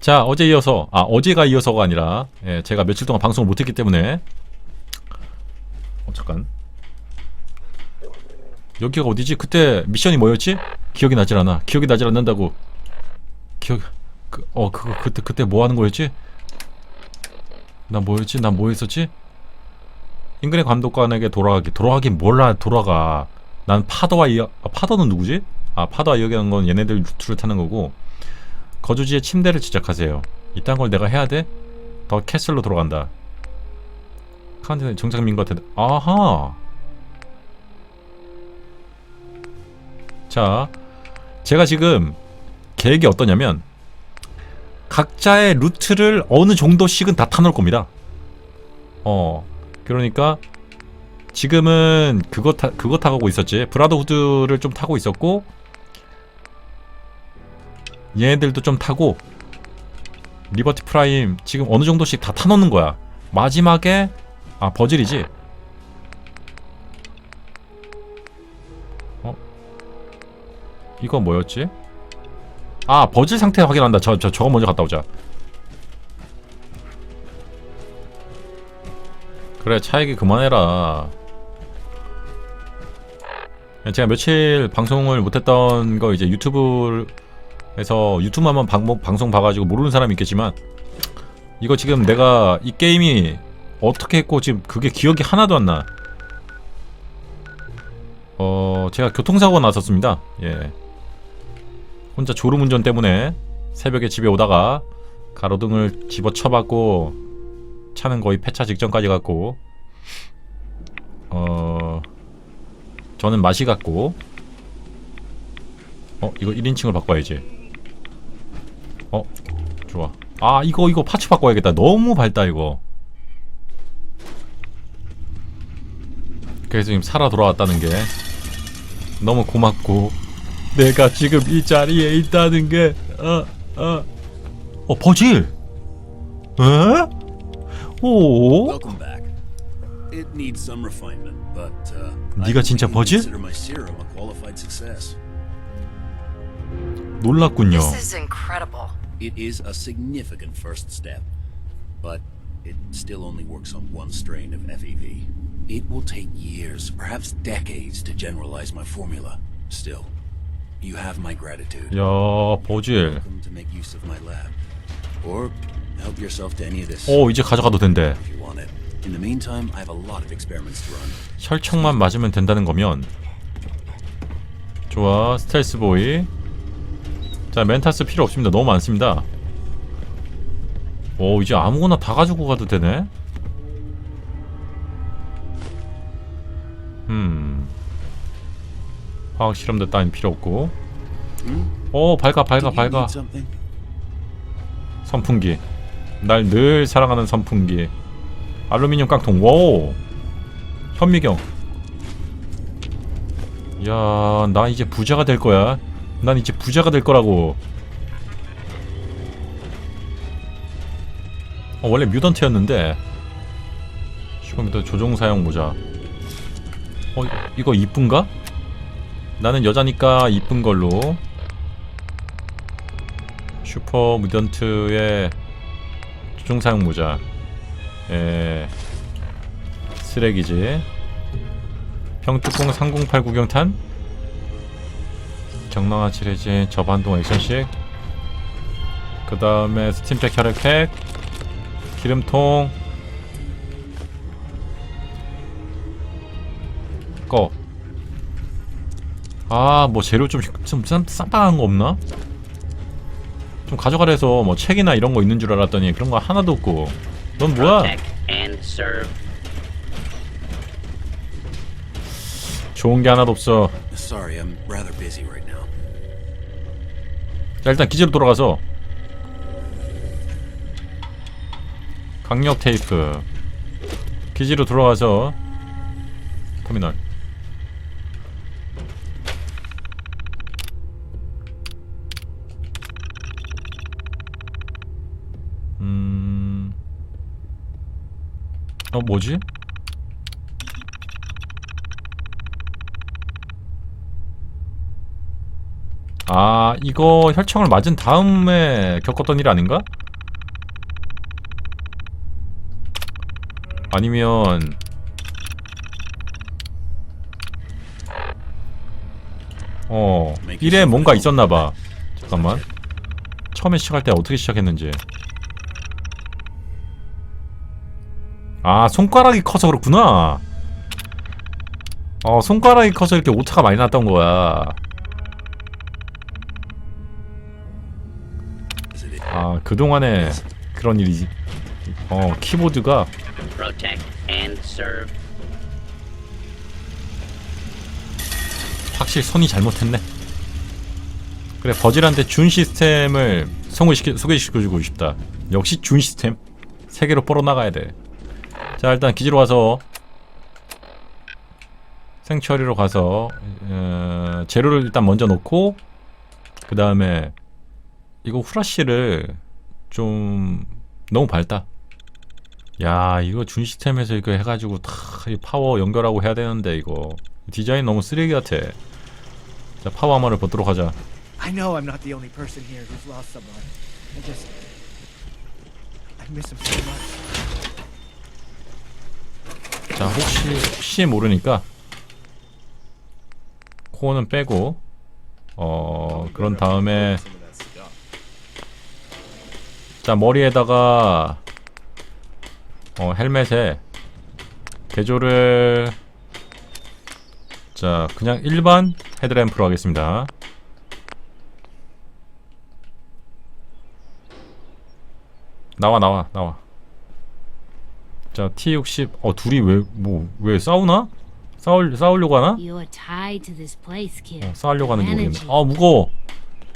자 어제 이어서 아 어제가 이어서가 아니라 예, 제가 며칠 동안 방송을 못했기 때문에 어 잠깐 여기가 어디지? 그때 미션이 뭐였지? 기억이 나질 않아 기억이 나질 않는다고 기억 그, 어 그거 그때 그때 뭐 하는 거였지? 나 뭐였지? 나 뭐 했었지? 잉그레 감독관에게 돌아가기 돌아가긴 몰라 돌아가 난 파더와 이어 아, 파더는 누구지? 아 파더와 이야기하는 건 얘네들 루트를 타는 거고 거주지에 침대를 지적하세요. 이딴 걸 내가 해야 돼? 더 캐슬로 돌아간다. 카운티는 정상민과 대다. 아하. 자, 제가 지금 계획이 어떠냐면 각자의 루트를 어느 정도씩은 다 타놓을 겁니다. 어, 그러니까 지금은 그거 타 그거 타고 있었지. 브라더 후드를 좀 타고 있었고 얘네들도 좀 타고 리버티 프라임 지금 어느 정도씩 다 타놓는 거야. 마지막에 아 버질이지. 어? 이거 뭐였지? 아 버질 상태 확인한다. 저, 저 저거 먼저 갔다 오자. 그래 차 얘기 그만해라. 제가 며칠 방송을 못했던 거 이제 유튜브 그래서 유튜브 한번 방, 방송 봐가지고 모르는 사람이 있겠지만 이거 지금 내가 이 게임이 어떻게 했고 지금 그게 기억이 하나도 안 나. 어 제가 교통사고가 났었습니다. 예. 혼자 졸음운전 때문에 새벽에 집에 오다가 가로등을 집어쳐봤고 차는 거의 폐차 직전까지 갔고 어 저는 맛이 갔고 어 이거 1인칭을 바꿔야지 어 좋아 아 이거 이거 파츠 바꿔야겠다 너무 밝다 이거 그래서 지금 살아 돌아왔다는 게 너무 고맙고 내가 지금 이 자리에 있다는 게 어 어 어, 버질 에? 오 uh, 네가 진짜 버질? 놀랐군요 This is incredible. It is a significant first step, but it still only works on one strain of FEV. It will take years, perhaps decades, to generalize my formula. Still, you have my gratitude. 야 버질 Welcome to make use of my lab, or help yourself to any of this 오 이제 가져가도 된대 if you want it. In the meantime, I have a lot of experiments to run. 혈청만 맞으면 된다는 거면 좋아 스텔스 보이 자 멘타스 필요 없습니다. 너무 많습니다. 오 이제 아무거나 다 가지고 가도 되네? 음. 화학 실험도 따윈 필요 없고. 오 밝아 밝아 밝아? 선풍기. 날 늘 사랑하는 선풍기. 알루미늄 깡통. 와우. 현미경. 야, 나 이제 부자가 될 거야. 난 이제 부자가 될 거라고. 어, 원래 뮤던트였는데. 슈퍼뮤턴 조종 사용 모자. 어, 이거 이쁜가? 나는 여자니까 이쁜 걸로. 슈퍼 뮤던트의 조종 사용 모자. 에 쓰레기지. 평뚜껑 3089 구경탄 경랑아 칠해진 저반동 액션식 그 다음에 스팀팩 혈액팩 기름통 꺼 아, 뭐 재료 좀, 좀 쌈, 쌈빵한 거 없나? 좀 가져가래서 뭐 책이나 이런 거 있는 줄 알았더니 그런 거 하나도 없고 넌 뭐야? 좋은 게 하나도 없어 Sorry, I'm rather busy right now. 자 일단 기지로 돌아가서 강력 테이프. 기지로 돌아가서 터미널. 음... 어 뭐지? 아 이거 혈청을 맞은 다음에 겪었던 일 아닌가? 아니면 어 일에 뭔가 있었나봐. 잠깐만. 처음에 시작할 때 어떻게 시작했는지. 아 손가락이 커서 그렇구나. 어 손가락이 커서 이렇게 오차가 많이 났던 거야 아 그동안에 그런 일이지 어 키보드가. 확실히 선이 잘못했네. 그래 버질한테 준 시스템을 소개시켜, 소개시켜주고 싶다. 역시 준 시스템. 세계로 뻗어나가야 돼자 일단 기지로 와서 생처리로 가서 어, 재료를 일단 먼저 넣고 그 다음에 이거 후라시를 좀 너무 밝다 야 이거 준 시스템에서 이거 해가지고 다이 파워 연결하고 해야 되는데 이거 디자인 너무 쓰레기 같아 자 파워 하마를 보도록 하자 I know I'm not the only person here who's lost someone. I just. I miss him so much. 자 혹시 혹시 모르니까 코어는 빼고 어 그런 다음에 자 머리에다가 어 헬멧에 개조를 자 그냥 일반 헤드램프로 하겠습니다 나와 나와 나와 자 T60 어 둘이 왜 뭐 왜 싸우나? 싸울 싸우려고 하나? 어, 싸우려고 하는지 모르겠네. Energy. 아 무거워.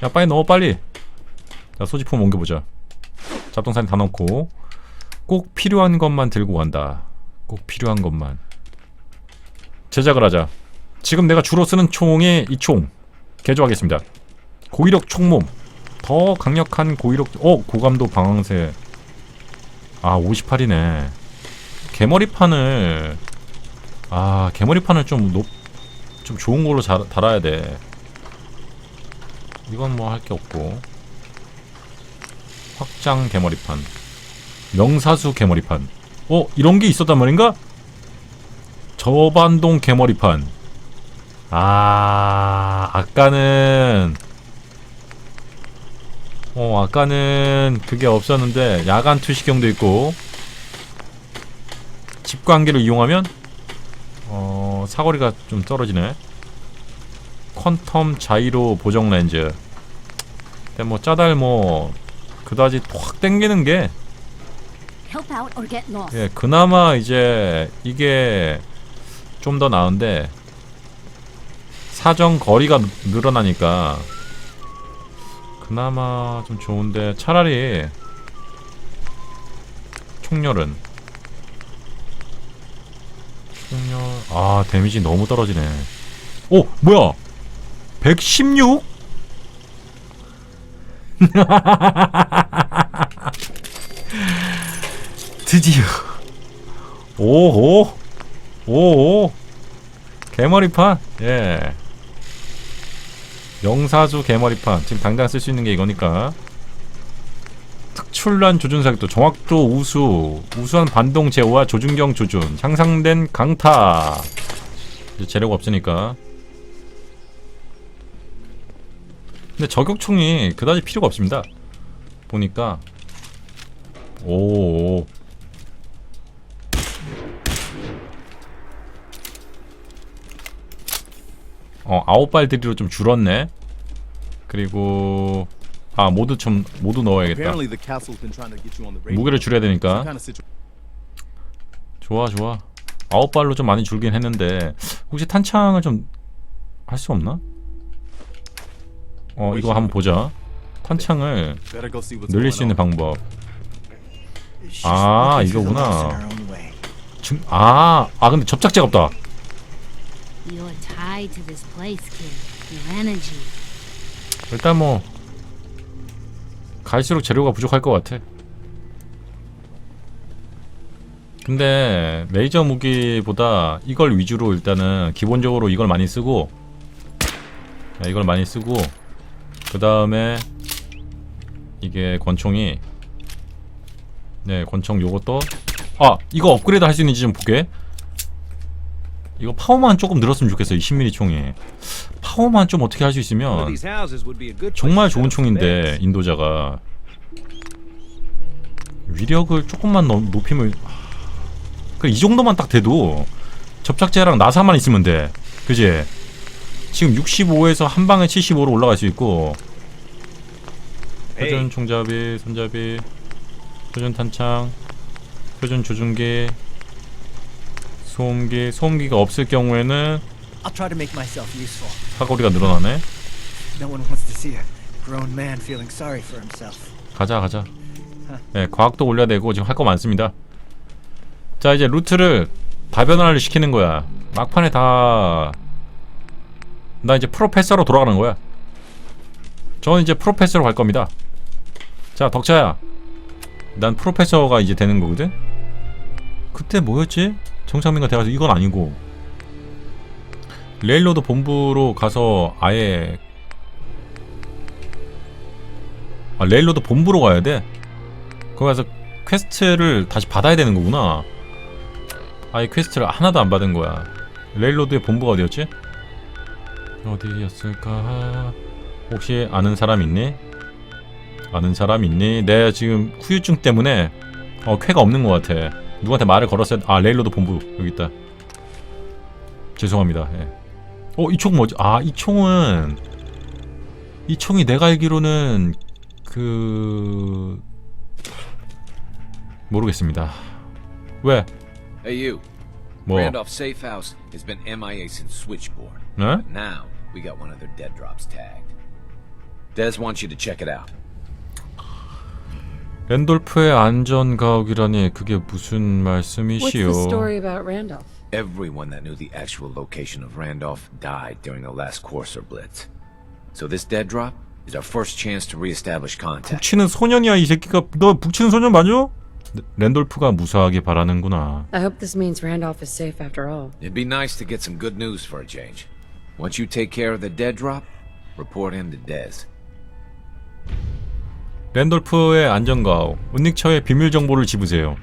야 빨리 넣어 빨리. 자 소지품 옮겨보자. 잡동사니 다 넣고 꼭 필요한 것만 들고 간다. 꼭 필요한 것만. 제작을 하자. 지금 내가 주로 쓰는 총이 이 총. 개조하겠습니다. 고위력 총몸. 더 강력한 고위력. 어 고감도 방황새. 아 58이네. 개머리판을 아 개머리판을 좀 높. 좀 좋은 걸로 자, 달아야 돼. 이건 뭐 할 게 없고. 확장 개머리판. 명사수 개머리판. 어, 이런 게 있었단 말인가? 저반동 개머리판. 아, 아까는 어, 아까는 그게 없었는데 야간 투시경도 있고 집 관계를 이용하면 어, 사거리가 좀 떨어지네. 퀀텀 자이로 보정 렌즈. 근데 뭐 짜달 뭐 그다지 확 땡기는 게. 예, 그나마 이제 이게 좀 더 나은데 사정 거리가 느- 늘어나니까 그나마 좀 좋은데 차라리 총열은 총열 아 데미지 너무 떨어지네 오 뭐야 116? 드디어. 오호. 오오 개머리판? 예. 영사주 개머리판. 지금 당장 쓸 수 있는 게 이거니까. 특출난 조준 사격도 정확도 우수. 우수한 반동 제어와 조준경 조준. 향상된 강타. 재료가 없으니까 근데 저격총이 그다지 필요가 없습니다 보니까 오 어 아홉 발들이로 좀 줄었네. 그리고 아 모두 좀 모두 넣어야겠다. 무게를 줄여야 되니까. 좋아 좋아. 아홉 발로 좀 많이 줄긴 했는데 혹시 탄창을 좀 할 수 없나? 어 이거 한번 보자. 탄창을 늘릴 수 있는. 방법. 아, 이거구나. 증, 아, 아 근데 접착제가 없다. 일단 뭐 갈수록 재료가 부족할 것 같아. 근데 레이저 무기보다 이걸 위주로 일단은 기본적으로 이걸 많이 쓰고 야, 이걸 많이 쓰고 그 다음에 이게 권총이 네 권총 요것도 아 이거 업그레이드 할 수 있는지 좀 보게. 이거 파워만 조금 늘었으면 좋겠어요 이 10mm 총이. 파워만 좀 어떻게 할 수 있으면 정말 좋은 총인데 인도자가. 위력을 조금만 넘- 높이면 그이 정도만 딱 돼도 접착제랑 나사만 있으면 돼. 그지 지금 65에서 한 방에 75로 올라갈 수 있고. 표준 총잡이 손잡이 표준 탄창 표준 조준기 소음기 소음기가 없을 경우에는. 사거리가 늘어나네. 가자 가자. 네 과학도 올려야 되고 지금 할 거 많습니다. 자 이제 루트를 다변화를 시키는 거야. 막판에 다 나 이제 프로페서로 돌아가는 거야. 저는 이제 프로페서로 갈 겁니다. 자 덕차야. 난 프로페서가 이제 되는 거거든? 그때 뭐였지? 정상민과 대화에서 이건 아니고. 레일로드 본부로 가서 아예 아 레일로드 본부로 가야 돼? 거기 가서 퀘스트를 다시 받아야 되는 거구나. 아예 퀘스트를 하나도 안 받은 거야. 레일로드의 본부가 어디였지? 어디였을까 혹시 아는 사람 있니? 아는 사람 있니? 내가 지금 후유증 때문에 어 쾌가 없는 것 같아 누구한테 말을 걸었어야 아 레일로드 본부 여기 있다 죄송합니다 예. 어 이 총 뭐지? 아 이 총은 이 총이 내가 알기로는 그 모르겠습니다. 왜? Hey, you. 뭐? Randolph Safe House has been MIA since Switchboard. 네? But now we got one of their dead drops tagged. Des wants you to check it out. 랜돌프의 안전 가옥이라니 그게 무슨 What's 말씀이시오? the story about Randolph? Everyone that knew the actual location of Randolph died during the last Courser Blitz. So this dead drop is our first chance to reestablish contact. 북치는 소년이야 이 새끼가 너 북치는 소년 맞아? 랜돌프가 무사하게 바라는구나. I hope this means Randolph is safe after all. It'd be nice to get some good news for a change. Once you take care of the dead drop, report in to Des. 랜돌프의 안전 가옥, 은닉처의 비밀 정보를 집으세요.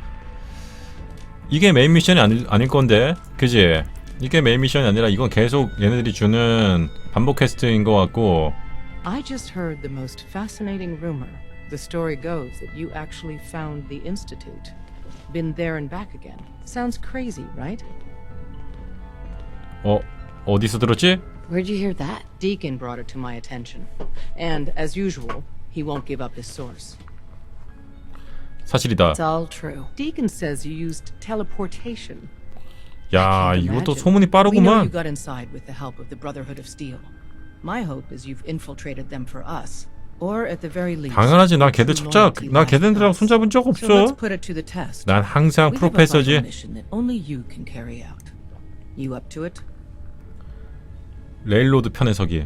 이게 메인 미션이 아닐, 아닐 건데, 그지? 이게 메인 미션이 아니라 이건 계속 얘네들이 주는 반복 퀘스트인 것 같고 I just heard the most fascinating rumor. The story goes that you actually found the Institute. Been there and back again. Sounds crazy, right? 어 어디서 들었지? Where'd you hear that? Deacon brought it to my attention. And, as usual, he won't give up his source. 사실이다. It's all true. Deacon says you used teleportation. 야 Can't 이것도 imagine. 소문이 We know you 빠르구만. got inside with the help of the Brotherhood of Steel. My hope is you've infiltrated them for us. Or at the very least. 당연하지 나 걔들 true sob자 loyalty 나 lies 걔네들하고 with us. 손잡은 적 So let's 없어. put it to the test. 난 항상 We have a vital 프로페서지. mission that only you can carry out. You up to it? 레일로드 편에 서기.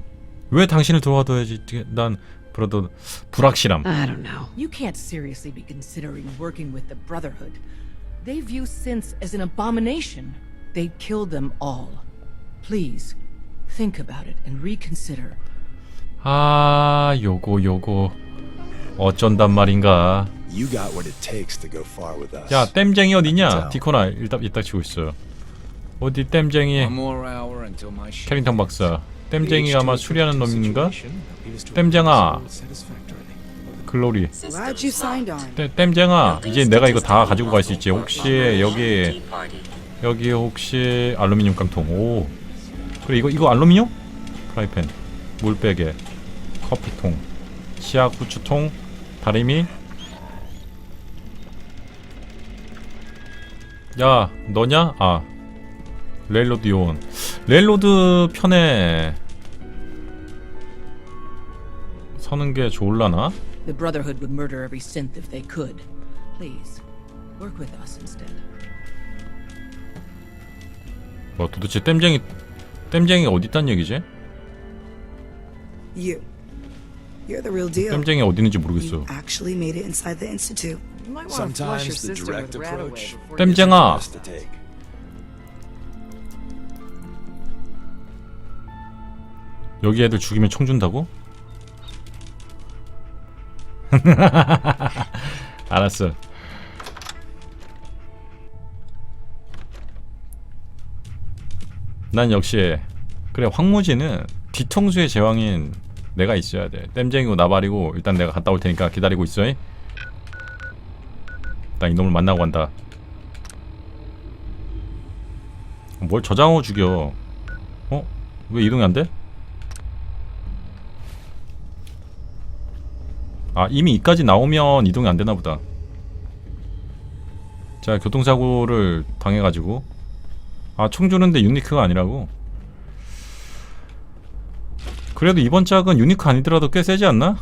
왜 당신을 도와줘야지? 난 브로더 불확실함. I don't know. You can't seriously be considering working with the Brotherhood. They view synths as an abomination. They'd kill them all. Please, think about it and reconsider. 아 요거 요거 어쩐단 말인가. You got what it takes to go far with us. 야 땜쟁이 어디냐? 디코나 일단 이따 치고 있어. 어디 땜쟁이? 캐링턴 박사. 땜쟁이가 아마 수리하는 놈인가? 땜쟁아. 글로리. 땜- 땜쟁아. 이제 내가 이거 다 가지고 갈 수 있지. 혹시 여기 여기 혹시 알루미늄 깡통. 오. 그래 이거 이거 알루미늄? 프라이팬. 물베개. 커피통. 치약 후추통. 다리미. 야, 너냐? 아. 레일로드 요원. 레일로드 편에 서는 게 좋을라나? The Brotherhood would murder every synth if they could. Please, work with us instead. 뭐 도대체 땜쟁이 땜쟁이가 어디 있단 얘기지? You. You're the real deal. 땜쟁이 어디 있는지 모르겠어. You actually made it inside the institute. You might want to flush your Sometimes the sister direct with Radaway approach before you- 땜쟁아. Best to take. 여기 애들 죽이면 총 준다고? 알았어. 난 역시 그래 황무지는 뒤통수의 제왕인 내가 있어야 돼. 땜쟁이고 나발이고 일단 내가 갔다 올 테니까 기다리고 있어. 나 이놈을 만나고 간다. 뭘 저장하고 죽여? 어? 왜 이동이 안 돼? 아 이미 이까지 나오면 이동이 안 되나 보다. 자 교통사고를 당해가지고 아총 주는데 유니크가 아니라고. 그래도 이번 짝은 유니크 아니더라도 꽤 세지 않나?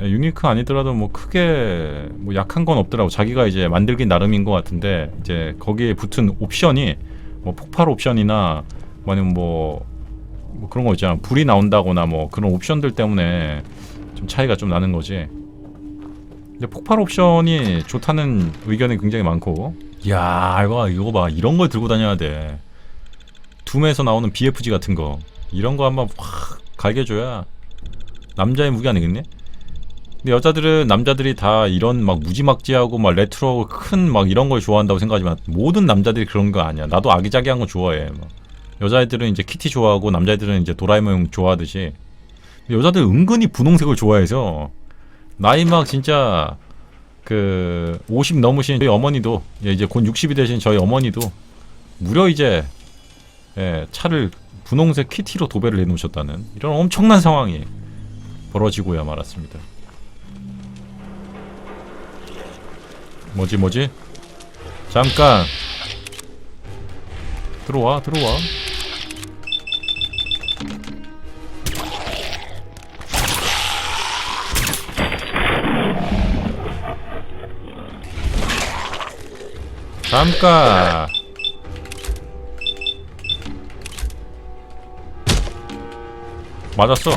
예, 유니크 아니더라도 뭐 크게 뭐 약한 건 없더라고. 자기가 이제 만들기 나름인 것 같은데 이제 거기에 붙은 옵션이 뭐 폭발 옵션이나 뭐 아니면 뭐, 뭐 그런 거 있잖아. 불이 나온다거나 뭐 그런 옵션들 때문에 좀 차이가 좀 나는 거지. 근데 폭발 옵션이 좋다는 의견이 굉장히 많고. 야 이거 이거 봐 이런 걸 들고 다녀야 돼. 둠에서 나오는 BFG 같은 거 이런 거 한번 확 갈겨줘야 남자의 무기 아니겠니? 근데 여자들은 남자들이 다 이런 막 무지막지하고 막 레트로 큰 막 이런 걸 좋아한다고 생각하지만 모든 남자들이 그런 거 아니야. 나도 아기자기한 거 좋아해. 막. 여자애들은 이제 키티 좋아하고 남자애들은 이제 도라에몽 좋아하듯이 여자들 은근히 분홍색을 좋아해서 나이 막 진짜 그 50 넘으신 저희 어머니도 예, 이제 곧 60이 되신 저희 어머니도 무려 이제 예, 차를 분홍색 키티로 도배를 해놓으셨다는 이런 엄청난 상황이 벌어지고야 말았습니다. 뭐지 뭐지? 잠깐 들어와 들어와 잠깐. 맞았어.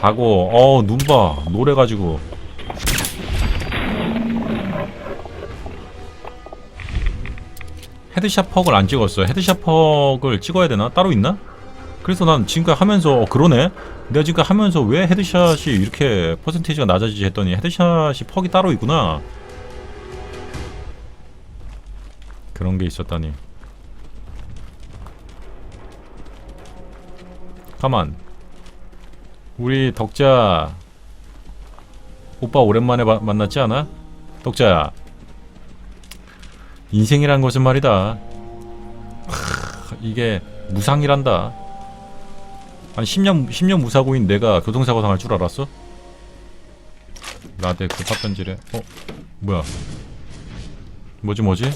가고. 어 눈봐. 노래 가지고. 헤드샷 퍽을 안 찍었어. 헤드샷 퍽을 찍어야 되나? 따로 있나 그래서 난 지금까지 하면서 어, 그러네. 내가 지금까지 하면서 왜 헤드샷이 이렇게 퍼센테이지가 낮아지지 했더니 헤드샷이 퍽이 따로 있구나. 그런 게 있었다니. 가만. 우리 덕자 오빠 오랜만에 마- 만났지 않아? 덕자야 인생이란 것은 말이다. 하, 이게 무상이란다 한 10년 10년 무사고인 내가 교통사고 당할 줄 알았어? 나한테 그 팝변질에 어? 뭐야 뭐지 뭐지?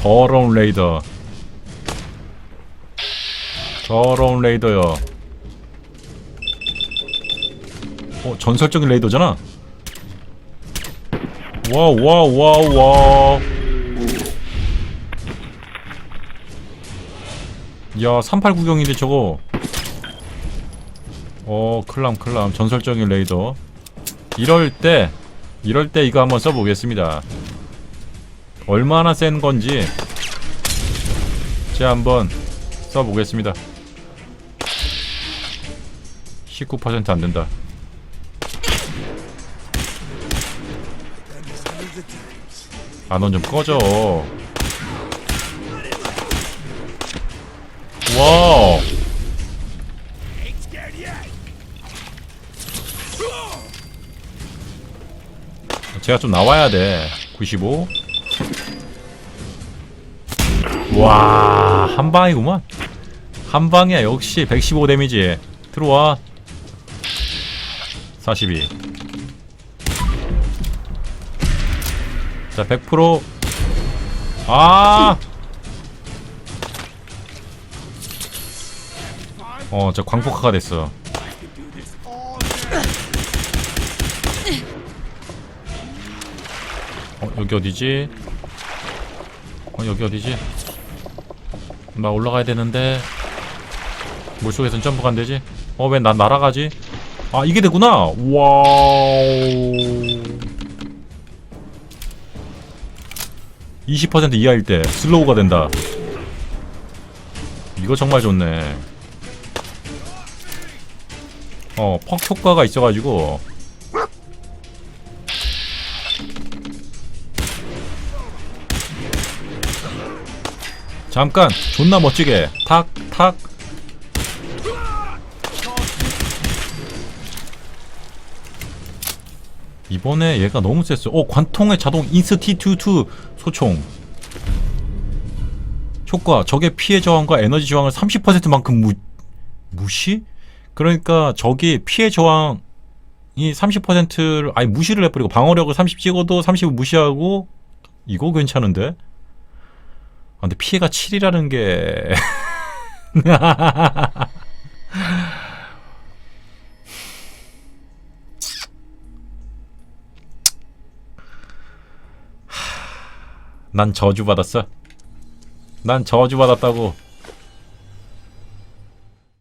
더러운 레이더 더러운 레이더요 어 전설적인 레이더잖아 와우 와우 와우 와우 야 3890인데 저거. 어 클람 클람 전설적인 레이더. 이럴 때 이럴 때 이거 한번 써보겠습니다. 얼마나 센 건지 제가 한번 써보겠습니다. 19% 안된다. 아넌 좀 꺼져 와우 제가 좀 나와야 돼. 95. 와, 한 방이구만. 한 방이야. 역시 115 데미지. 들어와. 42. 자, 100%. 아! 어, 저 광폭화가 됐어. 어, 여기 어디지? 어, 여기 어디지? 나 올라가야 되는데 물속에선 점프가 안 되지? 어, 왜 난 날아가지? 아, 이게 되구나! 와우. 20% 이하일 때 슬로우가 된다. 이거 정말 좋네. 어, 퍽 효과가 있어가지고. 잠깐 존나 멋지게. 탁탁. 이번에 얘가 너무 셌어. 어 관통의 자동 인스티튜트 소총. 효과 적의 피해 저항과 에너지 저항을 30%만큼 무, 무시? 그러니까 적이 피해 저항이 30%를 아예 무시를 해버리고 방어력을 30 찍어도 30을 무시하고 이거 괜찮은데? 아, 근데 피해가 7이라는 게 난 저주받았어. 난 저주받았다고.